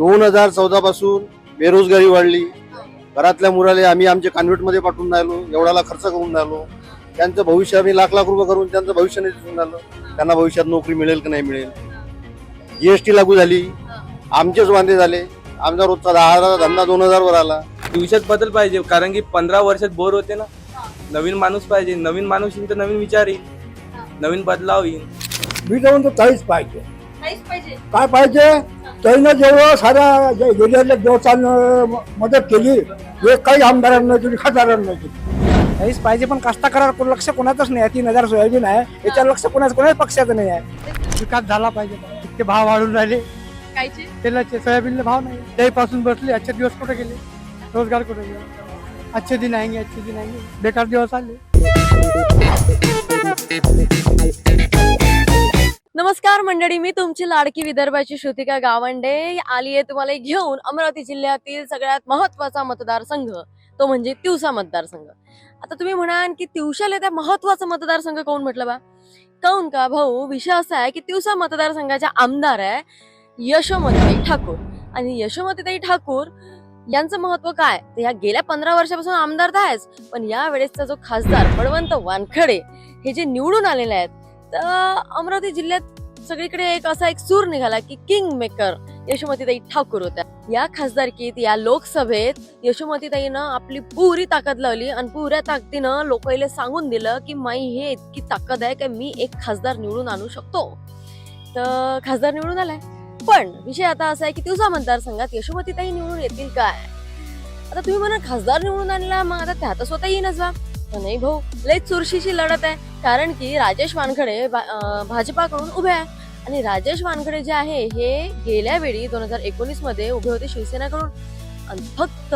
दोन हजार चौदा पासून बेरोजगारी वाढली. घरातल्या मुलाले आम्ही आमच्या कॉन्व्हेंटमध्ये पाठवून राहिलो. एवढाला खर्च करून राहिलो. त्यांचं भविष्य आम्ही लाख लाख रुपये करून त्यांचं भविष्य नाही दिसून राहिलं. त्यांना भविष्यात नोकरी मिळेल की नाही मिळेल. जीएसटी लागू झाली. आमचेच वांदे झाले. आमचा रोजचा दहा हजाराचा धंदा दोन हजारवर आला. दिवसात बदल पाहिजे कारण की पंधरा वर्षात बोर होते ना. नवीन माणूस पाहिजे. नवीन माणूस येईल तर नवीन विचार येईल. नवीन बदलाव येईल. मी तर म्हणतो काहीच पाहिजे काय पाहिजे? त्यानं जेवढं साऱ्या देवतानं म- मदत केली हे काही आमदारांना केली खासदारांना केली काहीच पाहिजे पण कष्टकरावर कोण लक्ष कोणाचंच नाही आहे. तीन हजार सोयाबीन आहे. याच्यावर लक्ष कोणाच कोणाच पक्षाचं नाही आहे. विकास झाला पाहिजे. इतके भाव वाढून राहिले. कायचे तेलाचे सोयाबीनला भाव नाही. त्यापासून बसले आजचे दिवस कुठे गेले? रोजगार कुठे गेला? अच्छे दिन आएंगे अच्छे दिन आएंगे बेकार दिवस आले. नमस्कार मंडळी मी तुमची लाडकी विदर्भाची श्रुतिका गावंडे. आली आहे तुम्हाला घेऊन अमरावती जिल्ह्यातील सगळ्यात महत्त्वाचा मतदारसंघ. तो म्हणजे तिवसा मतदारसंघ. आता तुम्ही म्हणाल की तिवशाला त्या महत्त्वाचा मतदारसंघ कोण म्हटलं बा? काऊन का भाऊ? विषय असा आहे की तिवसा मतदारसंघाच्या आमदार आहे यशोमतीताई ठाकूर. आणि यशोमतीताई ठाकूर यांचं महत्त्व काय? तर या गेल्या पंधरा वर्षापासून आमदार तर आहेच. पण या वेळेसचा जो खासदार बळवंत वानखडे हे जे निवडून आलेले आहेत तर अमरावती जिल्ह्यात सगळीकडे एक असा एक सूर निघाला की किंग मेकर यशोमतीताई ठाकूर होत्या. या खासदारकीत या लोकसभेत यशोमतीताईनं आपली पुरी ताकद लावली आणि पुऱ्या ताकदीनं लोकांना सांगून दिलं की माई हे इतकी ताकद आहे की मी एक खासदार निवडून आणू शकतो. तर खासदार निवडून आलाय. पण विषय आता असा आहे की तुझा मतदारसंघात यशोमतीताई निवडून येतील काय? आता तुम्ही म्हणा खासदार निवडून आणला मग आता त्या तर स्वतः येईनच बा. नाही भाऊ. लय चुरशीची लढत आहे. कारण की राजेश वानखडे भा- भाजपाकडून उभे आहे. आणि राजेश वानखडे जे आहे हे गेल्या वेळी दोन हजार एकोणीसमध्ये उभे होते शिवसेनेकडून. फक्त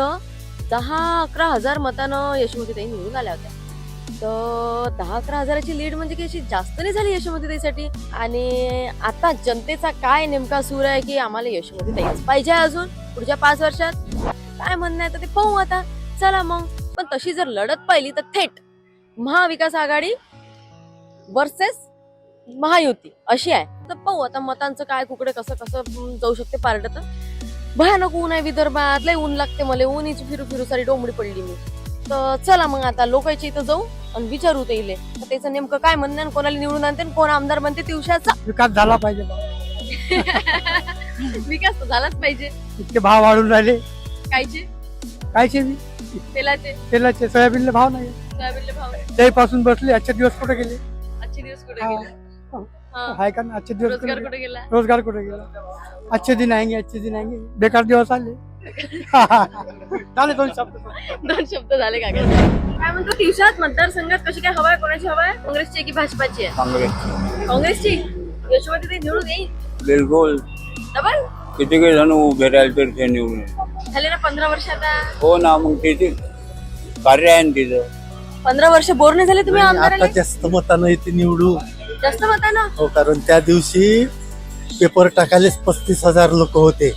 दहा अकरा हजार मतानं यशोमतीताई निवडून आल्या होत्या. तर दहा अकरा हजाराची लीड म्हणजे की अशी जास्त नाही झाली यशोमतीताईसाठी आणि आता जनतेचा काय नेमका सूर आहे की आम्हाला यशोमतीताईच पाहिजे अजून पुढच्या पाच वर्षात? काय म्हणणं आहे तर ते पाहू आता. चला मग. पण तशी जर लढत पाहिली तर थेट महाविकास आघाडी वर्सेस महायुती अशी आहे. तर पाहू आता मतांचं काय कुकडे कसं कसं जाऊ शकते पारड तर. भयानक ऊन आहे विदर्भात लय ऊन लागते मला ऊनीची फिरू फिरू सारी डोंबडी पडली मी. तर चला मग आता लोकांच्या इथं जाऊ आणि विचारू ते इले. तर त्याचं नेमकं काय म्हणणं आणि कोणाला निवडून आणते आणि कोण आमदार बनते दिवसाचा विकास झाला पाहिजे. विकास तर झालाच पाहिजे. इतके भाव वाढून राहिले. कायचे? कायचे बी तेलाचे. तेलाचे सोयाबीनला भाव नाही. सोयाबीनले भाव त्यापासून बसले आजचे दिवस कुठे गेले? आजचे दिवस कुठे. गेले? हा. आहे का ना आजचे दिवस कुठे रोजगार गेले? कुठे गेला? रोजगार कुठे गेला? अच्छे दिन आएंगे अच्छे दिन आएंगे बेकार दिवस आले. चालेल दोन शब्द. दोन शब्द झाले का काय म्हणतो दिवसात मतदारसंघात कशी काय हवा आहे? कोणाची हवा आहे? काँग्रेसची की भाजपाची आहे? काँग्रेसची? यशोमती ते निवडून येईल? बिलकुल. डबल? किती काही जण उभे राहिले तर ते निवडून झाले ना पंधरा वर्ष आता? हो ना मग तिथे कार्य आहे ना तिथं पंधरा वर्ष बोर नाही झाले तुम्ही आता जास्त मतानं येते निवडू. जास्त मत ना हो कारण त्या दिवशी पेपर टाकायलाच पस्तीस हजार लोक होते.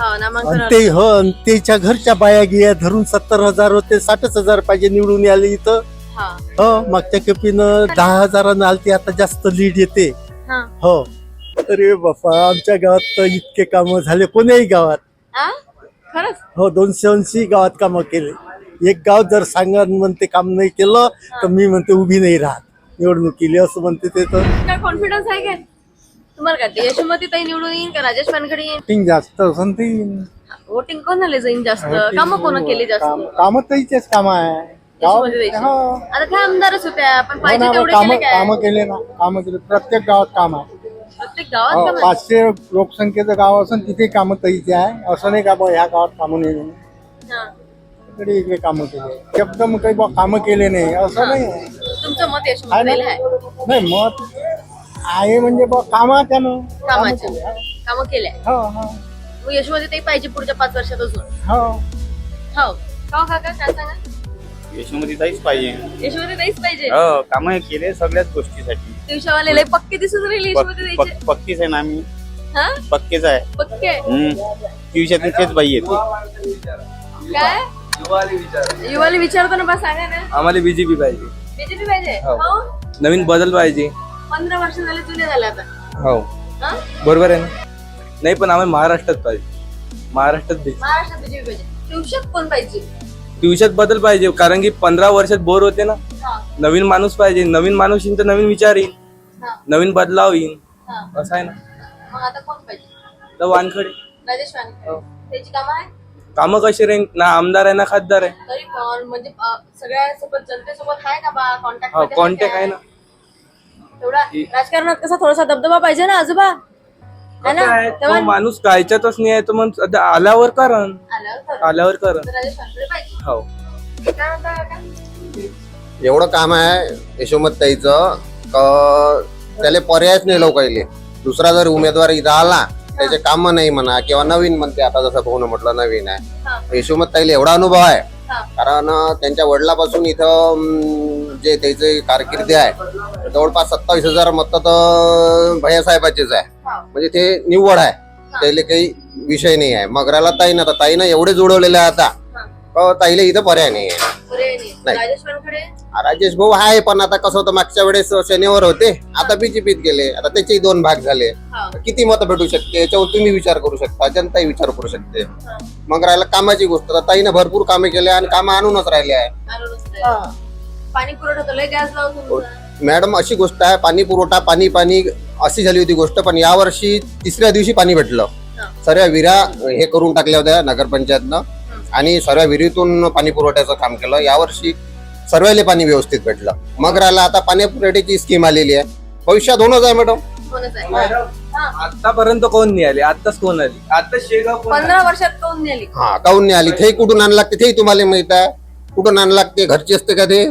हो आणि ते हो आणि त्याच्या घरच्या बाया गिया धरून सत्तर हजार होते साठच हजार पाहिजे निवडून आले इथं. हा. हो मागच्या केपीनं दहा हजारानं आलती आता जास्त लीड येते. हा. हो. अरे बापा आमच्या गावात तर इतके कामं झाले. कोण्याही गावात? आ? खरंच? हो दोनशे ऐंशी गावात कामं केले. एक गाव जर सांगा म्हणते काम नाही केलं तर मी म्हणते उभी नाही राहत. निवडणुकीले असं म्हणते ते तर. काय कॉन्फिडन्स आहे काय? तुम्हाला काय वाटतं? यशोमती ताई निवडून येईन का राजेश येईन? जास्त असून ते वोटिंग कोणाला जाईन जास्त? कामं कोण केली जास्त? काम त्याचेच काम आहे. गाव-. हो. आता त्या आमदारच होत्या पण हो पाहिजे ना, तेवढे काम केले काय? काम केले ना काम केले. प्रत्येक गावात काम आहे. प्रत्येक गावात हो, काम. पाचशे लोकसंख्येचं गाव असून तिथे काम तईचे आहे. असं नाही का बा ह्या गावात कामं नाही हा. इकडे इकडे कामं केले. एकदम काही बा कामं केले नाही. असं नाही. आहे. तुमचं मत आहे ना? नाही मत आहे म्हणजे बा कामाच्यानं कामाच्या कामं केल्या हो हो. मग ताई पाहिजे पुढच्या पाच वर्षात अजून. हो. हो. का काका काय सांगा? यशोमती ताईच पाहिजे. यशोमती ताईच पाहिजे? हो काम केले सगळ्याच गोष्टीसाठी. दिवसावाले लय पक्के दिसून राहिले यशोमती पक- ताईचे. पक- पक्कीच आहे ना आम्ही. हा? पक्केच आहे. पक्के? हम्म. दिवसातून तेच बाई येते काय? युवाले विचारतो ना बा सांगा ना. आम्हाला बीजेपी पाहिजे. बीजेपी पाहिजे? हो. हो? नवीन बदल पाहिजे. पंधरा वर्ष झाले जुने झाले आता. हो. हा? बरोबर आहे ना? नाही पण आम्हाला महाराष्ट्रात पाहिजे. महाराष्ट्रात दे महाराष्ट्रात बीजेपी पाहिजे. शिवसेना कोण पाहिजे? दिवसात बदल पाहिजे कारण की पंधरा वर्षात बोर होते ना. हा, नवीन माणूस पाहिजे नवीन माणूस येईन तर नवीन विचार येईल हा, नवीन बदलाव येईल हा. असं आहे ना. मग आता कोण पाहिजे? तर वानखडे. राजेश वानखेडे. त्याची कामं आहे कामं कशी रे? ना आमदार आहे ना खासदार आहे. तरी पण म्हणजे अं, सगळ्यासोबत जनतेसोबत आहे का बा? कॉन्टॅक्ट हा कॉन्टॅक्ट आहे ना. तेवढा राजकारणात कसा थोडासा दबदबा पाहिजे ना आजोबा? है ना? तेव्हा तो माणूस कायच्यातच नाही आहे तो मग सध्या आल्यावर करण. आल्यावर करण. तर पाहिजे. हो. काय म्हणता काका? एवढं काम आहे यशोमतताईचं का त्याला पर्यायच नाही लोकायले. दुसरा जर उमेदवार इथं आला त्याचे काम नाही म्हणा किंवा नवीन म्हणते आता जसं भाऊन म्हटलं नवीन हा. आहे यशोमतताईला एवढा अनुभव आहे. हा. कारण त्यांच्या वडिलापासून इथं अं, जे त्याचे कारकिर्दी आहे जवळपास सत्तावीस हजार मत तर भैयासाहेबाचेच आहे. म्हणजे ते निव्वळ आहे. त्याला काही विषय नाही आहे. मगराला ताई ना तर ताईनं एवढे जोडवलेले आहे आता. का ताईला इथं पर्याय नाही आहे. पर्याय नाही. नाही. राजेश वानखेडे राजेश भाऊ आहे पण आता कसं होतं मागच्या वेळेस शनिवार होते. आता बीजेपीत गेले. आता त्याचे दोन भाग झाले. हा. किती मतं भेटू शकते? याच्यावर तुम्ही विचार करू शकता. जनताही विचार करू शकते. हा. मग राहिला कामाची गोष्ट. तर ताईनं भरपूर कामे केले आणि कामं आणूनच राहिले आहे. तुमचा. मॅडम अशी गोष्ट आहे पाणी पुरवठा पाणी पाणी अशी झाली होती गोष्ट पण यावर्षी तिसऱ्या दिवशी पाणी भेटलं. हा. सर्व विरा हे करून टाकल्या होत्या नगरपंचायतनं आणि सर्व विहिरीतून पाणी पुरवठ्याचं काम केलं. यावर्षी सर्वांना पाणी व्यवस्थित भेटलं. मग राहिला आता पाणी पुरवठ्याची स्कीम आलेली आहे. भविष्यात होणंच आहे मॅडम हा. आतापर्यंत कोण नाही आले? आताच कोण आली? आता शेगाव कोण पंधरा वर्षात कोण नेली हा काऊन नाही आली? ते कुठून आणलं लागते? तेही तुम्हाला माहीत आहे. कुठून आणलं लागते? घरची असते का ते?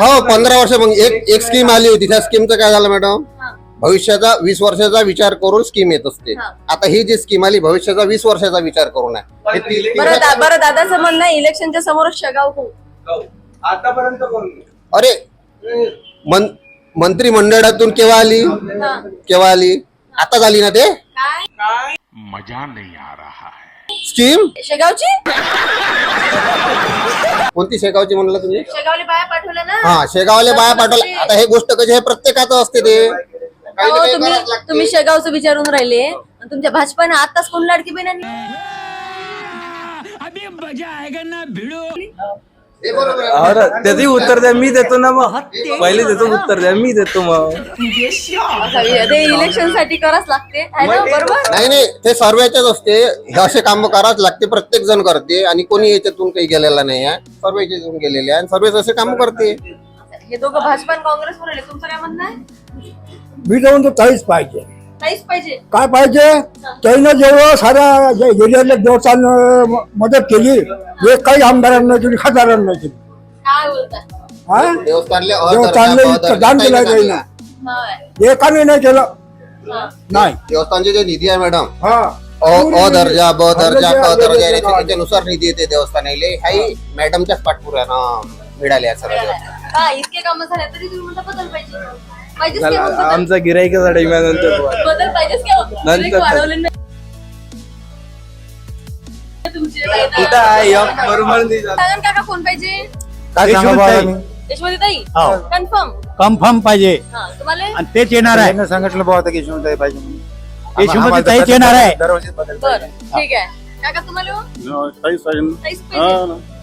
हो पंधरा वर्ष मग एक एक स्कीम आली होती. त्या स्कीमचं काय झालं मॅडम हा. भविष्याचा वीस वर्षाचा विचार करून स्कीम येत असते. हा. आता ही जी स्कीम आली भविष्याचा वीस वर्षाचा विचार करून आहे. हे बरं दा- बरं दादाचं म्हणणं आहे इलेक्शनच्या समोर शेगाव हो हो. आतापर्यंत कोण? नाही. अरे मन मंत्रिमंडळातून केव्हा आली? हा. केव्हा आली? आता झाली ना ते? काय? स्कीम शेगावची? कोणती शेगावची म्हणलं तुम्ही? शेगावले बाया पाठवल्या ना. हा शेगावले बाया पाठवल्या. आता हे गोष्ट कशी हे प्रत्येकाचं असते ते. काही ना अहो, काही तुम्ही करावंच लागते. तुम्ही शेगावचं विचारून राहिले. आणि तुमच्या भाजपानं आताच कोण लाडकी बहीण आणली? बरोबर आहे. अरे त्याचंही उत्तर द्या मी देतो ना मग. पहिले त्याचं उत्तर द्या मी देतो मग. ते इलेक्शनसाठी करावं लागते. आहे ना बरोबर? नाही नाही ते सर्वेच्याच असते. हे असे काम करावंच लागते प्रत्येक जण करते. आणि कोणी याच्यातून काही गेलेला नाही आहे. सर्व याच्यातून गेलेले आहे. आणि सर्वच असे काम करते. हे दोघं भाजपा आणि आले. तुमचं काय म्हणणं आहे? मी तर म्हणतो ताईच पाहिजे. काहीच पाहिजे. काय पाहिजे? त्यानं जेव्हा साऱ्या या एरियातल्या देवस्थान मदत केली हे काही आमदारांना केली खासदारांना नाही केली काय बोलताय हा? देवस्थानले देवस्थानले इतकं दान केलं काही त्यानं. होय. एकाने नाही केलं. हा. नाही. देवस्थानचे जे निधी आहे मॅडम हा. अ अ दर्जा ब दर्जा क दर्जा. त्याच्यानुसार निधी येते देवस्थानाले काही मॅडमच्याच पाठपुरानं मिळाले आहे सर्व हा इतके काम झाले तरी तुम्ही म्हणता बदल पाहिजे. पाहिजेच झालं, काय मग बदल? आमचा गिरायकाचा टाइम आहे नंतर बदल पाहिजेच काय होतं? नंतर तुम्ही वाढवले नाही. तुमचे ताई- कुठं आहे? एक बरोबर नाही झालं. सांगा ना काका कोण पाहिजे? काय सांगा बाबा मी? यशवंती ताई? हो. कन्फर्म? कन्फर्म पाहिजे. हा तुम्हाला? आणि तेच येणार आहे. सांगितलं बाबा आता केशवताई पाहिजे ताईच येणार आहे. दरवर्षी बदल बर ठीक आहे. काका तुम्हाला? हो? ताईच पाहिजे तुम्हाला काहीच पाहिजे.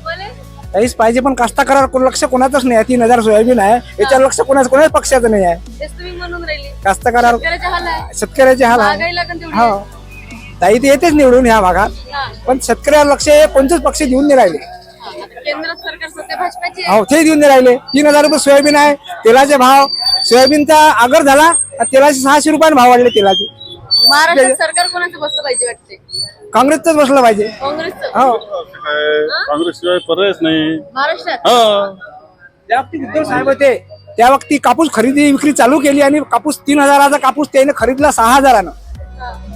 पण कास्तकारावर कोण लक्ष कोणाचंच नाही तीन हजार सोयाबीन आहे. याच्यावर लक्ष कोणाच कोणाच पक्षाचं नाही आहे. तेच तुम्ही म्हणून राहिले. कास्तकारावर शेतकऱ्याचे हाल आहे. शेतकऱ्याचे हाल आहे. महागाई लागेल तेवढी हो. ताई ते येतेच निवडून ह्या भागात. पण शेतकऱ्यावर लक्ष हे कोणतेच पक्ष देऊन नाही राहिले. हा. आता केंद्र सरकार सध्या भाजपाची आहे. हो ते देऊन नाही राहिले. तीन हजार रुपये सोयाबीन आहे. तेलाचे भाव सोयाबीनचा आगर झाला आणि तेलाचे सहाशे रुपयाने भाव वाढले तेलाचे. महाराष्ट्रात सरकार कोणाचं बसलं पाहिजे वाटते काँग्रेसच बसलं पाहिजे. काँग्रेसचं? हो. काँग्रेस शिवाय पर्यायच नाही महाराष्ट्रात त्या बाबतीत उद्धव साहेब होते त्या वक्ती कापूस खरेदी विक्री चालू केली आणि कापूस तीन हजाराचा कापूस त्याने खरीदला सहा हजारानं.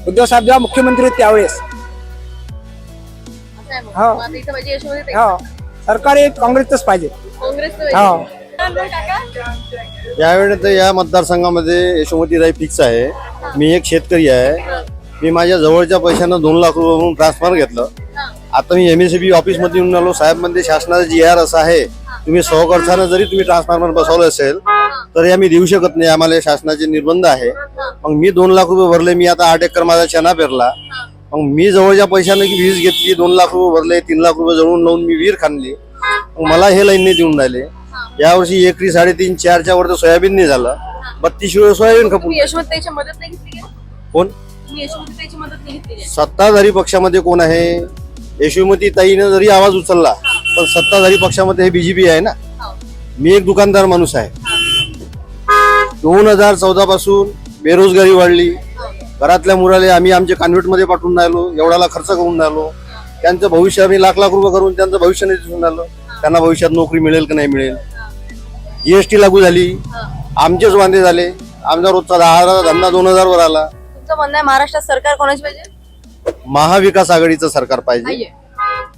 उद्धव साहेब जेव्हा मुख्यमंत्री होते त्यावेळेस असं आहे मग. हो. मग आता इथं पाहिजे यशवंती ताई. हो सरकार हे काँग्रेसच पाहिजे काँग्रेसचं हो. पाहिजे. काय म्हणताय काका यावेळी तर या मतदारसंघामध्ये यशोमतीराई फिक्स आहे मी एक शेतकरी आहे मी माझ्या जवळच्या पैशानं दोन लाख रुपये म्हणून ट्रान्सफर घेतलं. आता मी एम एस सी बी ऑफिसमध्ये येऊन आलो. साहेब म्हणजे शासनाचा जी आर असा आहे. तुम्ही सहखर्चानं जरी तुम्ही ट्रान्सफॉर्मर बसवलं असेल तर आम्ही देऊ शकत नाही. आम्हाला शासनाचे निर्बंध आहे. मग मी दोन लाख रुपये भरले. मी आता आठ एकर माझा चना पेरला. मग मी जवळच्या पैशाने की वीज घेतली दोन लाख रुपये भरले तीन लाख रुपये जळून लावून मी विहीर खाणली मग मला हे लाईन नाही देऊन राहिले. यावर्षी एकरी साडेतीन चारच्या वर तर सोयाबीन नाही झालं. बत्तीस वेळ सोयाबीन खपून? कोण? सत्ताधारी पक्षामध्ये कोण आहे? यशोमती ताईनं जरी आवाज उचलला पण सत्ताधारी पक्षामध्ये हे बीजेपी आहे ना? मी एक दुकानदार माणूस आहे. दोन हजार चौदा पासून बेरोजगारी वाढली. घरातल्या मुलाले आम्ही आमच्या कॉन्व्हेंटमध्ये पाठवून राहिलो एवढाला खर्च करून राहिलो. त्यांचं भविष्य आम्ही लाख लाख रुपये करून त्यांचं भविष्य नाही दिसून राहिलं. त्यांना भविष्यात नोकरी मिळेल की नाही मिळेल? जीएसटी लागू झाली. आमचेच वांदे झाले. आमचा रोजचा दहा हजार धंदा दोन हजार वर आला. तुमचं म्हणणं आहे महाराष्ट्रात सरकार कोणाची पाहिजे? महाविकास आघाडीचं सरकार पाहिजे.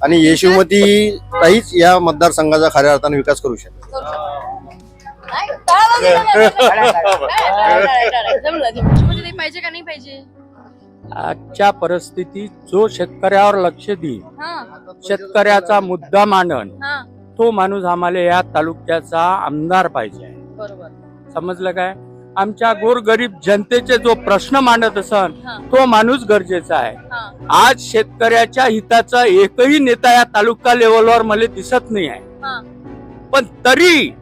आणि यशोमती ताईच या मतदारसंघाचा खऱ्या अर्थाने विकास करू शकते पाहिजे का नाही पाहिजे? आजच्या परिस्थितीत जो शेतकऱ्यावर लक्ष देईल हा. शेतकऱ्याचा मुद्दा मांडन हा. तो माणूस आम्हाला या तालुक्याचा आमदार पाहिजे समजलं काय? आमच्या गोरगरीब जनतेचे जो प्रश्न मांडत असन. तो माणूस गरजेचा आहे. आज शेतकऱ्याच्या हिताचा एकही नेता या तालुका लेवलवर मला दिसत नाही आहे. हा. पण तरी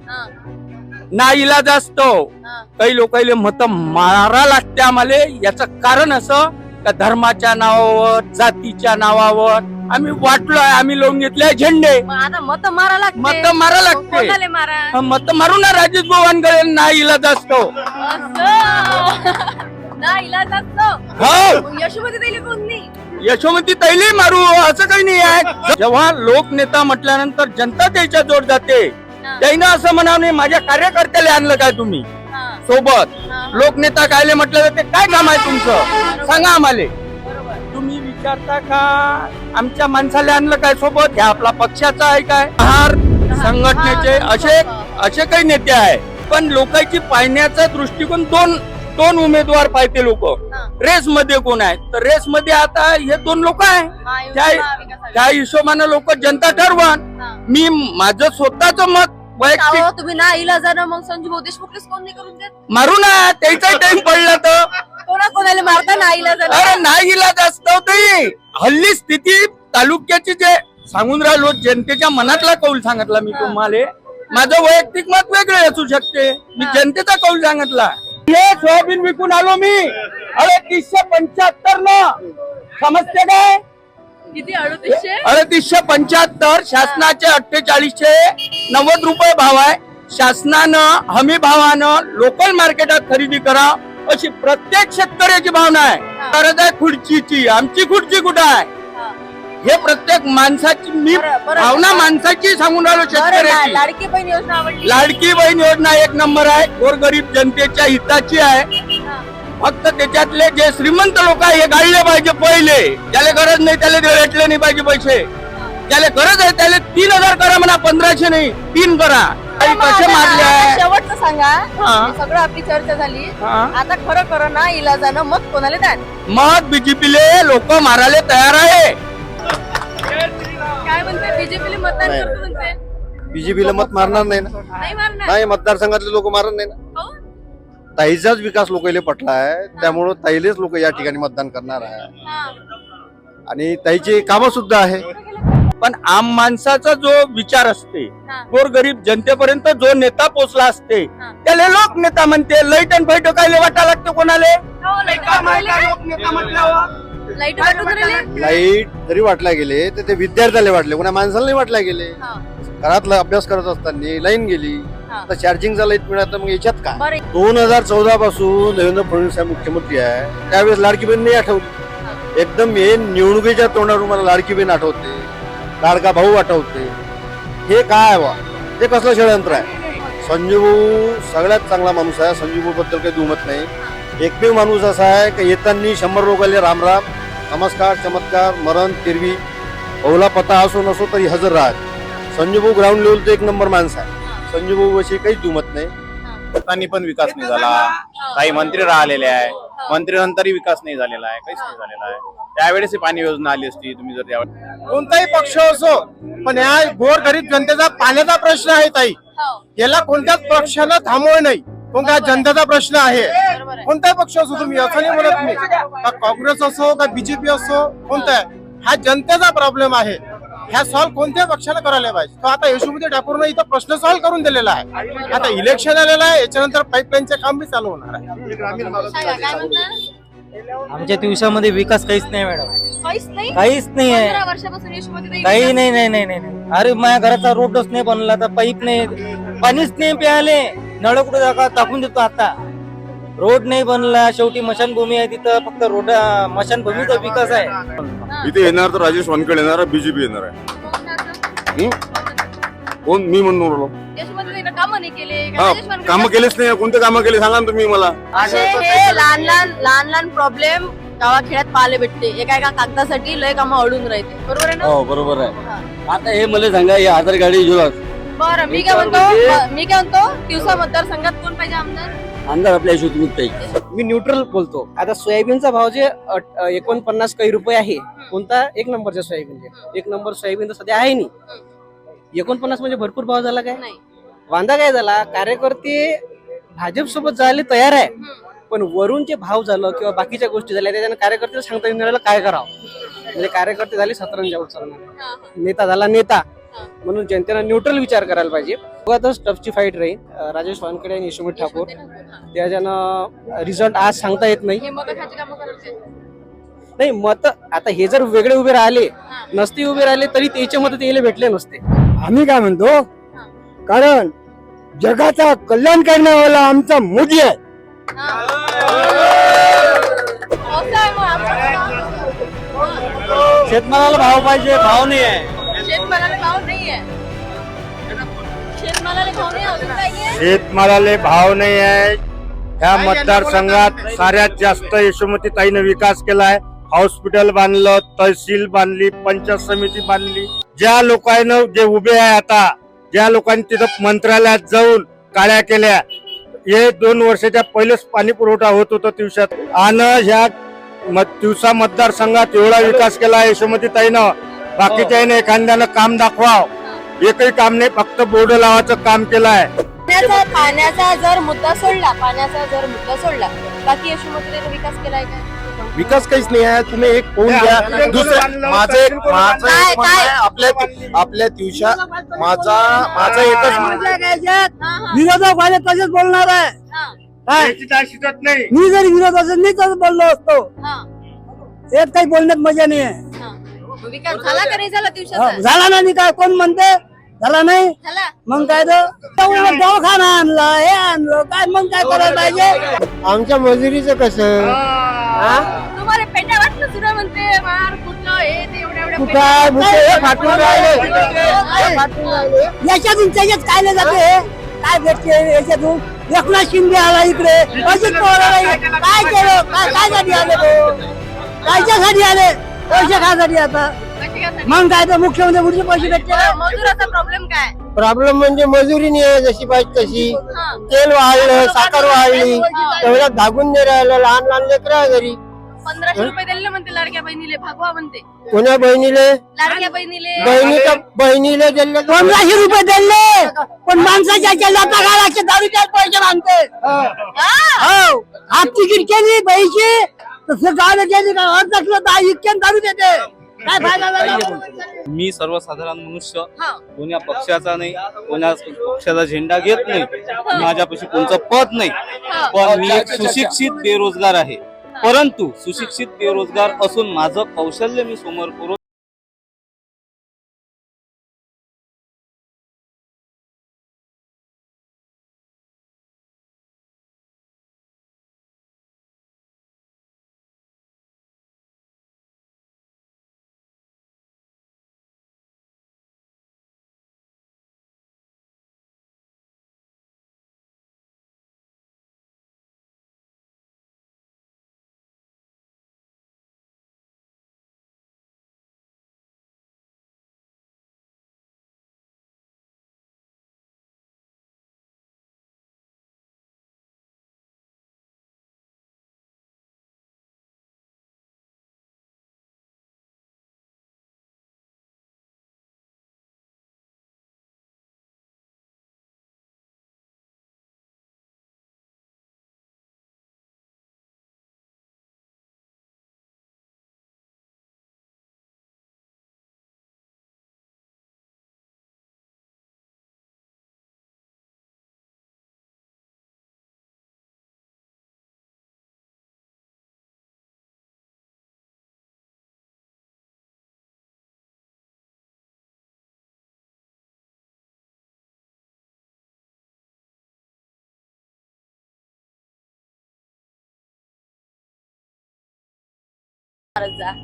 ना इलाज असतो. काही लोकांना मत मारा लागते आम्हाला. याचं कारण असं का धर्माच्या नावावर जातीच्या नावावर? आम्ही वाटलोय आम्ही लावून घेतले झेंडे. मग आता मत मारा लागते. मत मारा मग लागते. कोणाला मारा? मत मारू ना राजेश भगवानकडे ना इलाज असतो. असं. ना इलाज असतो. हो. मग यशोमती कोण तैली मारू असं काही नाही आहे. जेव्हा लोकनेता म्हटल्यानंतर जनता त्याच्या जोड जाते. हा. त्यानं असं म्हणावं नाही माझ्या कार्यकर्त्याला आणलं काय तुम्ही? हा, सोबत. लोकनेता कायले म्हटलं तर ते काय काम आहे तुमचं? सांगा आम्हाला. तुम्ही विचारता का? आमच्या माणसाला आणलं काय सोबत? हे आपला पक्षाचा आहे काय? हार संघटनेचे असे असे काही नेते आहे. पण लोकांची पाहण्याचा दृष्टिकोन दोन दोन उमेदवार पाहते लोक. रेस मध्ये कोण आहे? तर रेस मध्ये आता हे दोन लोक आहे. त्या हिशोबानं लोक जनता ठरवण हा. मी माझं स्वतःच मत वैयक्तिक अहो, तुम्ही ना इलाजानं मग संजू देशमुखलेच कोण नाही करून देत? मारू ना त्याचा टाइम पडला तर. कोणा कोणाला मारता ना इलाजानं अरे नाही इलाज असतो तरी हल्ली स्थिती तालुक्याची जे सांगून राहिलो जनतेच्या मनातला कौल सांगितला मी तुम्हाला. माझं वैयक्तिक मत वेगळे असू शकते. मी जनतेचा कौल सांगितला. हे सोयाबीन विकून आलो मी. अरे तीसशे पंच्याहत्तर न. समजते काय? अडतीसशे? पंच्याहत्तर शासनाचे अठ्ठेचाळीसशे नव्वद रुपये भाव आहे. शासनानं हमी भावानं लोकल मार्केटात खरेदी करा अशी प्रत्येक शेतकऱ्याची भावना आहे. गरज आहे खुर्चीची. आमची खुर्ची कुठं आहे? हा. प्रत्येक माणसाची मी. भावना माणसाची सांगून राहिलो शेतकऱ्याची. लाडकी बहीण योजना लाडकी बहीण योजना एक नंबर आहे. गोरगरीब जनतेच्या हिताची आहे. फक्त त्याच्यातले जे श्रीमंत लोक आहे हे गाळले पाहिजे पहिले. ज्याला गरज नाही त्याला भेटले नाही पाहिजे पैसे. ज्याला गरज आहे त्याला तीन हजार करा म्हणा पंधराशे नाही तीन करा. कसे मारले? शेवटचं सांगा. सगळं आपली चर्चा झाली. आता खरं खरं ना इलाजानं मत कोणाला द्या मग बीजेपीले लोक मारायला तयार आहे. काय म्हणते? बीजेपीला मतदान. करतो म्हणते. बीजेपीला मत मारणार नाही ना. नाही मारणार. नाही मतदारसंघातले लोक मारत नाही ना? ताईचाच विकास लोकांना पटला आहे त्यामुळं ताईलेच लोक या ठिकाणी मतदान करणार आहे. हा. आणि ताईची कामं सुद्धा आहे. पण आम माणसाचा जो विचार असते. गोरगरीब जनतेपर्यंत जो नेता पोचला असते. त्याला लोक नेता म्हणते. लईट आणि फैट काय वाटा लागते कोणाले? हो, लाइट जरी वाटल्या गेले तर ते विद्यार्थ्याला वाटले. कोणा माणसाला नाही वाटल्या गेले. हा. घरातला अभ्यास करत असताना लाईन गेली. तर चार्जिंगचा लाइट मिळालं तर मग याच्यात काय? दोन हजार चौदा पासून देवेंद्र फडणवीस साहेब मुख्यमंत्री आहे त्यावेळेस लाडकी बहीण नाही आठवली. एकदम हे निवडणुकीच्या तोंडावरून मला लाडकी बहीण आठवते लाडका भाऊ आठवते. हे काय आहे बा ते कसलं षडयंत्र आहे? संजू भाऊ सगळ्यात चांगला माणूस आहे संजू भाऊ बद्दल काही दुमत नाही. एकमेव माणूस असा आहे की येताना शंभर लोकांले रामराम नमस्कार चमत्कार मरण तिरवी. भाऊला पता असो नसो तरी हजर राहत संजू भाऊ ग्राउंड लेवलचं एक नंबर माणूस आहे. संजू भाऊ अशी काहीच दुमत नाही. त्यांनी पण विकास नाही झाला. काही मंत्री राहिलेले आहे. मंत्री नंतरही विकास नाही झालेला आहे. काहीच नाही झालेला आहे. त्यावेळेस पाणी योजना आली असती तुम्ही जर त्यावेळेस कोणताही पक्ष असो पण या गोर गरीब जनतेचा पाण्याचा प्रश्न आहे ताई. हो. याला कोणत्याच पक्षानं थांबवू नाही. कोणता हा जनतेचा प्रश्न आहे. कोणताही पक्ष असो तुम्ही असं नाही. म्हणत मी का काँग्रेस असो का बीजेपी असो कोणता हा जनतेचा प्रॉब्लेम आहे. ह्या सॉल्व्ह कोणत्याही पक्षाला करायला पाहिजे? तो आता यशोमती ठाकूरनं इथं प्रश्न सॉल्व्ह करून दिलेला आहे. आता इलेक्शन आलेलं आहे याच्यानंतर पाईपलाईनचे काम बी चालू होणार आहे. आमच्या दिवसामध्ये विकास काहीच नाही मॅडम. काहीच नाही? काहीच नाही आहे. पंधरा वर्षापासून यशोमती काही नाही नाही नाही नाही नाही. अरे माझ्या घराचा रोडच नाही बनला तर पाईप नाही. पाणीच नाही प्याले नळ कुठे जागा टाकून देतो आता. रोड नाही बनला. शेवटी मशानभूमी आहे तिथं फक्त रोड मशानभूमीचा विकास आहे. इथे येणार तर राजेश वानखेडे येणार बीजेपी येणार आहे. कोण? मी म्हणून राहिलो यशोमती कामं नाही केले. हा कामं केलेच नाही. कोणते कामं केले? सांगा ना तुम्ही मला. असे हे लहान लहान लहान लहान प्रॉब्लेम गावाखेड्यात पाहायला भेटते. एका एका कागदासाठी लय कामं अडून राहते बरोबर आहे ना? हो बरोबर आहे. आता हे मला सांगा हे आधार गाडी जुलास बरं मी काय म्हणतो? मी काय म्हणतो? दिवसा मतदारसंघात कोण पाहिजे आमदार? आमदार आपल्या यशोमती मी न्यूट्रल बोलतो. आता सोयाबीनचा भाव जे एकोणपन्नास काही रुपये आहे कोणता? एक नंबरच्या सोयाबीनचे एक नंबर सोयाबीन तर सध्या आहे नाही. एकोणपन्नास म्हणजे भरपूर भाव झाला काय? नाही. वांदा काय झाला? कार्यकर्ते भाजप सोबत जायला तयार आहे. पण वरून जे भाव झालं किंवा बाकीच्या गोष्टी झाल्या त्याच्यानं कार्यकर्त्याला सांगता येऊन राहिलं काय करावं? म्हणजे कार्यकर्ते झाले सतरंजावर चालणार. नेता झाला नेता. म्हणून जनतेनं न्यूट्रल विचार करायला पाहिजे. बघातच टफची फाईट राहील राजेश वानखेडे आणि यशोमती ठाकूर. त्याच्यानं रिझल्ट आज सांगता येत नाही. हे नाही मत आता हे जर वेगळे उभे राहिले नसते उभे राहिले तरी त्याचे मत त्याला भेटले नसते. आम्ही काय म्हणतो? कारण जगाचा कल्याण करण्यावाला आमचा मोदी आहे. शेतमालाला भाव पाहिजे भाव नाही आहे. शेतमालाला भाव नाही आहे? ह्या मतदारसंघात साऱ्यात जास्त यशोमती ताईनं विकास केलाय. हॉस्पिटल बांधलं तहसील बांधली पंचायत समिती बांधली. ज्या लोकांना जे उभे आहे आता ज्या लोकांनी तिथं मंत्रालयात जाऊन काळ्या केल्या हे दोन वर्षाच्या पहिलेच पाणी पुरवठा होत होता दिवसात. आणि ह्या मत- दिवसा मतदारसंघात एवढा विकास केला यशोमती ताईनं. बाकीच्या एखाद्यानं काम दाखवाव. एकही काम नाही फक्त बोर्ड लावायचं काम केलं आहे पाण्याचा पाण्याचा जर मुद्दा सोडला पाण्याचा जर मुद्दा सोडला बाकी यशोमतीने विकास केलाय का विकास काहीच नाही आहे. तुम्ही एक पाहून घ्या. दुसरं माझं एक माझं एक म्हणणं? आहे, आपल्या आपल्या दिवसा माझा माझा एकच म्हणणं आहे. विरोधक वाले तसेच बोलणार आहे. हा, काय? नाही. मी जरी विरोध असेल मी तसं बोललो असतो. हा, यात काही बोलण्यात मजा नाही आहे. हा. विकास झाला का नाही झाला हा, दिवसाचा झाला नाही काय कोण म्हणते? झाला नाही? मग काय तर दवाखाना आणला हे आणलं. काय मग काय करायला पाहिजे? आमच्या मजुरीचं कसं? हे? हे. काय? याच्यातून त्याच्यात काय जाते? काय भेटते याच्यातून? एकनाथ शिंदे आला इकडे. अजित पवार आला. काय केलं? काय काय साठी आले तो? कायच्यासाठी आले? पैसे खासाठी आता? मग काय तर मुख्यमंत्री पुढचे पैसे भेटते मजुराचा प्रॉब्लेम काय? प्रॉब्लेम म्हणजे मजुरी नाही आहे जशी पाहिजे तशी. हा. तेल वाढलं साखर वाढली. तेवढ्यात भागून नाही राहिलं लहान लहान लेकर घरी. पंधराशे रुपये दिले म्हणते लाडक्या बहिणीले भागवा म्हणते. कोण्या बहिणीले? लाडक्या बहिणीले. बहिणीच्या बहिणीला दिले. पंधराशे रुपये दिले. पण माणसाच्या केला तगाराचे दारूच्या पैसे मागते. हो. हाफ तिकीट केली पैसे. तसं गाव केली किलो दहा इतक्या दारू देते. काय फायदा झाला मी सर्वसाधारण मनुष्य. कोण्या पक्षाचा नाही कोण्या पक्षाचा झेंडा घेत नाही माझ्यापाशी कोणतं पद नाही. पण मी एक सुशिक्षित बेरोजगार आहे. परंतु सुशिक्षित बेरोजगार असून माझं कौशल्य मी समोर करून जा